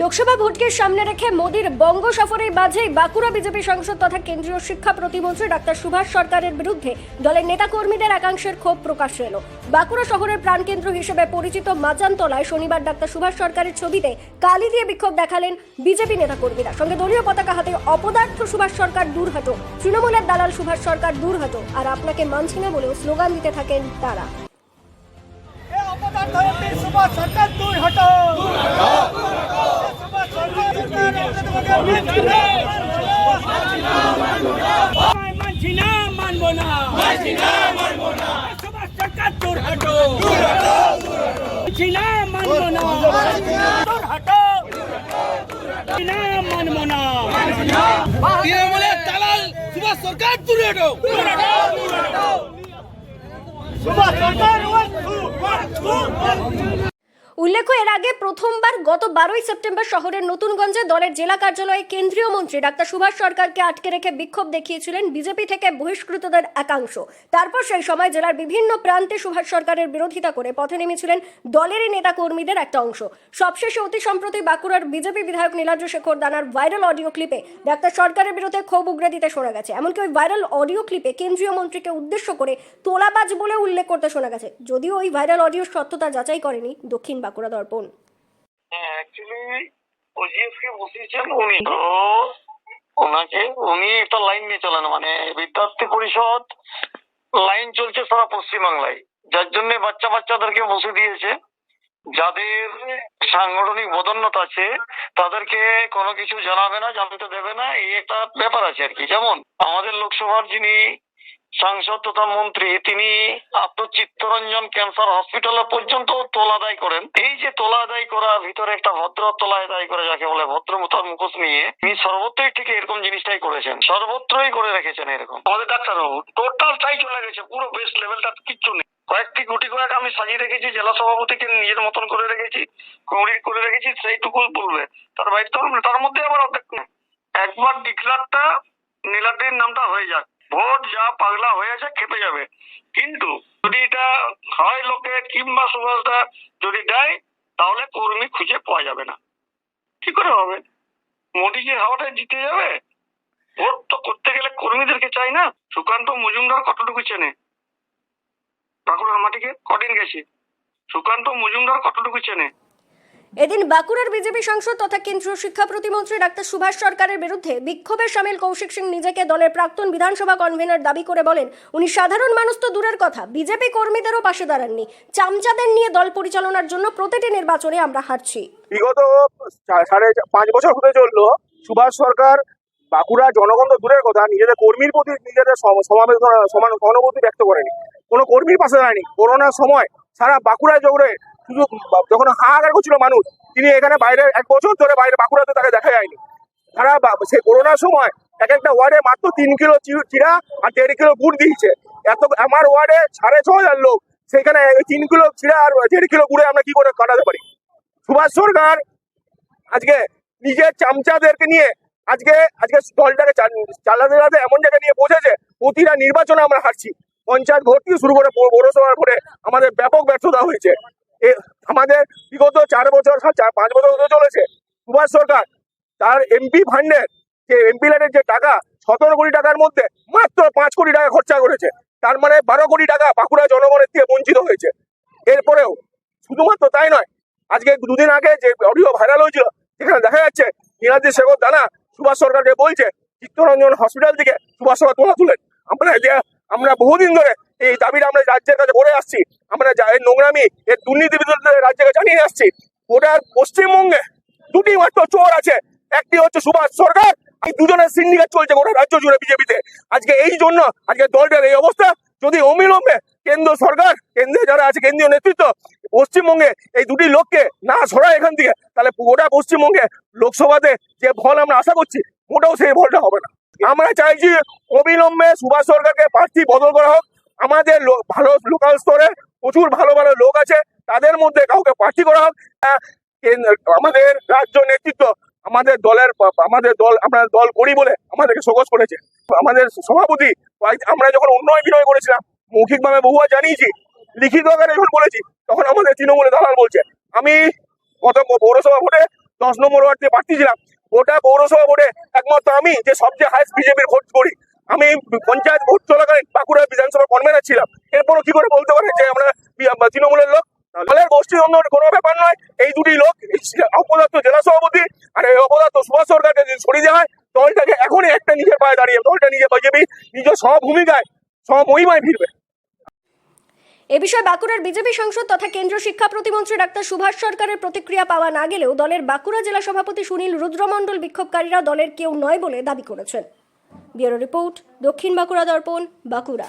লোকসভা ভোটকে সামনে রেখে মোদীর বঙ্গ সফরের মাঝেই বাঁকুড়া বিজেপি সাংসদ তথা কেন্দ্রীয় শিক্ষা প্রতিমন্ত্রী ডাক্তার সুভাষ সরকারের বিরুদ্ধে দলের নেতাকর্মীদের একাংশের ক্ষোভ প্রকাশ এলো। বাঁকুড়া শহরের প্রাণকেন্দ্র হিসেবে পরিচিত মাচানতলায় শনিবার ডাক্তার সুভাষ সরকারের ছবিতে কালি দিয়ে বিক্ষোভ দেখালেন বিজেপি নেতাকর্মীরা। সঙ্গে দলীয় পতাকা হাতে অপদার্থ সুভাষ সরকার দূর হটো, তৃণমূলের দালাল সুভাষ সরকার দূর হটো, আর আপনাকে মানছি না বলেও স্লোগান দিতে থাকেন তারা। সুভাষ সরকার দুই হটো সুভাষ সরকার মানছি না মানবো না। মানছি না মানবো না সুভাষ সরকার দূর হটো মানছি না না দূর হটো মানছি না মানবো না দালাল সুভাষ সরকার উল্লেখ্য, এর আগে প্রথমবার গত বারোই সেপ্টেম্বর শহরের নতুনগঞ্জে দলের জেলা কার্যালয়ে কেন্দ্রীয় মন্ত্রী ডাক্তার সুভাষ সরকারকে আটকে রেখে বিক্ষোভ দেখিয়েছিলেন বিজেপি থেকে বহিষ্কৃতদের একাংশ। তারপর সেই সময় জেলার বিভিন্ন প্রান্তে সুভাষ সরকারের বিরোধিতা করে পথে নেমেছিলেন দলেরই নেতা কর্মীদের একটা অংশ। সবশেষে অতি সম্প্রতি বাঁকুড়ার বিজেপি বিধায়ক নীলাদ্র শেখর দানার ভাইরাল অডিও ক্লিপে ডাক্তার সরকারের বিরুদ্ধে ক্ষোভ উগড়ে দিতে শোনা গেছে। এমনকি ওই ভাইরাল অডিও ক্লিপে কেন্দ্রীয় মন্ত্রীকে উদ্দেশ্য করে তোলাবাজ বলে উল্লেখ করতে শোনা গেছে। যদিও ওই ভাইরাল অডিওর সত্যতা যাচাই করেনি দক্ষিণ বাঁকুড়া দর্পণ। উনি। ওনাকে উনি একটা লাইন নিয়ে চলেন মানে বিদ্যার্থী পরিষদ লাইন চলছে সারা পশ্চিমবাংলায়। যার জন্য বাচ্চা বাচ্চাদেরকে বসে দিয়েছে। যাদের সাংগঠনিক বদন্যতা আছে, তাদেরকে কোনো কিছু জানাবে না, জানতে দেবে না, এই একটা ব্যাপার আছে আর কি। যেমন আমাদের লোকসভার যিনি সাংসদ তথা মন্ত্রী, তিনি আপনার চিত্তরঞ্জন ক্যান্সার হসপিটালে পর্যন্ত তোলা আদায় করেন। এই যে তোলা আদায় করার ভিতরে একটা ভদ্র তোলা আদায় করে, যাকে বলে ভদ্র মুথার মুখোশ নিয়ে, তিনি সর্বত্রই ঠিক এরকম জিনিসটাই করেছেন। সর্বত্রই করে রেখেছেন এরকম। আমাদের ডাক্তারবাবু টোটালটাই চলে গেছে, পুরো বেস্ট লেভেলটা কিচ্ছু নেই। কয়েকটি গুটি কয়েক আমি সাজিয়ে রেখেছি, জেলা সভাপতিকে নিজের মতন করে রেখেছি কমিটি করে রেখেছি, সেইটুকু বলবে। তার বাইরে, তার মধ্যে আবার। একবার ডিক্লারটা নীলাদ্রির নামটা হয়ে যাক। ভোট যা পাগলা হয়েছে খেপে যাবে। কিন্তু যদি এটা হয় লোকে কিংবা সুভাষদা যদি দেয়, তাহলে কর্মী খুঁজে পাওয়া যাবে না। কি করে হবে? মোদী যে হাওয়াটা জিতে যাবে? ভোট তো করতে গেলে কর্মীদেরকে চাই না। সুকান্ত মজুমদার কতটুকু চেনে? বাঁকুড়ার মাটিকে কদিন গেছে? সুকান্ত মজুমদার কতটুকু চেনে? এদিন বাঁকুড়ার বিজেপি সাংসদ তথা কেন্দ্রীয় শিক্ষা প্রতিমন্ত্রী ডাক্তার সুভাষ সরকারের বিরুদ্ধে বিক্ষোভে সামিল কৌশিক সিং নিজেকে দলের প্রাক্তন বিধানসভা কনভেনর দাবি করে বলেন, উনি সাধারণ মানুষ তো দূরের কথা, বিজেপি কর্মীদেরও পাশে দাঁড়াননি। চামচাদের নিয়ে দল পরিচালনার জন্য প্রতিটি নির্বাচনে আমরা হারছি। বিগত সাড়ে পাঁচ বছর হতে চলল, সুভাষ সরকার বাঁকুড়া জনগণ তো দূরের কথা, নিজেদের কর্মীর প্রতি নিজেদের সম- সমাবেদনা সমান সহানুভূতি ব্যক্ত করেনি। কোনো কর্মীর পাশে দাঁড়ায়নি। করোনার সময় সারা বাঁকুড়া জোরে শুধু যখন হাহাকার করছিল মানুষ, তিনি এখানে বাইরে এক বছর ধরে বাইরে বাঁকুড়াতে তাকে দেখা যায়নি। সারা সেই করোনার সময় এক একটা ওয়ার্ডে মাত্র তিন কিলো চিরা আর দেড় কিলো গুড় দিয়েছে। এত, আমার ওয়ার্ডে সাড়ে ছ হাজার লোক, সেখানে তিন কিলো চিরা আর দেড় কিলো গুড়ে আমরা কি করে কাটাতে পারি? সুভাষ সরকার আজকে নিজের চামচাদেরকে নিয়ে আজকে আজকে দলটাকে চালাতে চালাতে এমন জায়গায় নিয়ে পৌঁছেছে প্রতিটা নির্বাচনে আমরা হারছি। পঞ্চায়েত ভোট শুরু করে পৌরসভার ভোটে আমাদের ব্যাপক ব্যর্থতা হয়েছে। আমাদের বিগত চার বছর চার পাঁচ বছর চলেছে। সুভাষ সরকার, তার এমপি ফান্ডের যে এমপি লাইনের যে টাকা, সতেরো কোটি টাকার মধ্যে মাত্র পাঁচ কোটি টাকা খরচা করেছে। তার মানে বারো কোটি টাকা বাঁকুড়া জনগণের থেকে বঞ্চিত হয়েছে। এরপরেও শুধুমাত্র তাই নয়, আজকে দুদিন আগে যে অডিও ভাইরাল হয়েছিল সেখানে দেখা যাচ্ছে নীলাদ্রি শেখর দানা সুভাষ সরকারকে বলছে, চিত্তরঞ্জন হসপিটাল থেকে সুভাষ সরকার তোলা তুলেন। আমরা আমরা বহুদিন ধরে এই দাবিটা আমরা রাজ্যের কাছে করে আসছি। আমরা এর নোংরামি এর দুর্নীতি বিরুদ্ধে রাজ্যকে জানিয়ে আসছি। গোটার পশ্চিমবঙ্গে দুটি মাত্র চোর আছে। একটি হচ্ছে সুভাষ সরকার, এই দুজনের সিন্ডিকেট চলছে গোটা রাজ্য জুড়ে বিজেপিতে। আজকে এই জন্য আজকে দলটার এই অবস্থা। যদি অবিলম্বে কেন্দ্র সরকার, কেন্দ্রে যারা আছে, কেন্দ্রীয় নেতৃত্ব, পশ্চিমবঙ্গে এই দুটি লোককে না সরায় এখান থেকে, তাহলে গোটা পশ্চিমবঙ্গে লোকসভাতে যে ফল আমরা আশা করছি, মোটাও সেই ফলটা হবে না। আমরা চাইছি অবিলম্বে সুভাষ সরকারকে প্রার্থী বদল করা হোক। আমাদের ভালো লোকাল স্তরে প্রচুর ভালো ভালো লোক আছে, তাদের মধ্যে কাউকে প্রার্থী করা হোক। কেন্দ্র- আমাদের রাজ্য নেতৃত্ব আমাদের দলের আমাদের দল আমরা দল করি বলে আমাদেরকে সকোজ করেছে। আমাদের সভাপতি আমরা যখন উন্নয়ন বিনয় করেছিলাম, মৌখিকভাবে বহুবার জানিয়েছি, লিখিত আকারে যখন বলেছি, তখন আমাদের তৃণমূলে দালাল বলছে, আমি গত পৌরসভা ভোটে দশ নম্বর ওয়ার্ড থেকে প্রার্থী ছিলাম ওটা পৌরসভা ভোটে একমাত্র আমি যে সবচেয়ে হাইস্ট বিজেপির ভোট করি। আমি পঞ্চায়েত ভোট চলাকালীন বাঁকুড়া বিধানসভা কনভেনার ছিলাম। এরপরও কি করে বলতে পারে যে আমরা তৃণমূলের লোক? দলের গোষ্ঠী অন্য কোনো ব্যাপার নয়। এই দুটি লোক অপদার্থ জেলা সভাপতি আর এই অপদার্থ সুভাষ সরকারকে যদি সরিয়ে দেওয়া হয়, দলটাকে এখনই একটা নিজের পায়ে দাঁড়িয়ে, দলটা নিজে বিজেপি নিজ স্বভূমিকায়, স্বমহিমায় ফিরবে। এ বিষয়ে বাঁকুড়ার বিজেপি সাংসদ তথা কেন্দ্রীয় শিক্ষা প্রতিমন্ত্রী ডাক্তার সুভাষ সরকারের প্রতিক্রিয়া পাওয়া না গেলেও দলের বাঁকুড়া জেলা সভাপতি সুনীল রুদ্রমণ্ডল বিক্ষোভকারীরা দলের কেউ নয় বলে দাবি করেছেন। ব্যুরো রিপোর্ট দক্ষিণ বাঁকুড়া দর্পণ, বাঁকুড়া।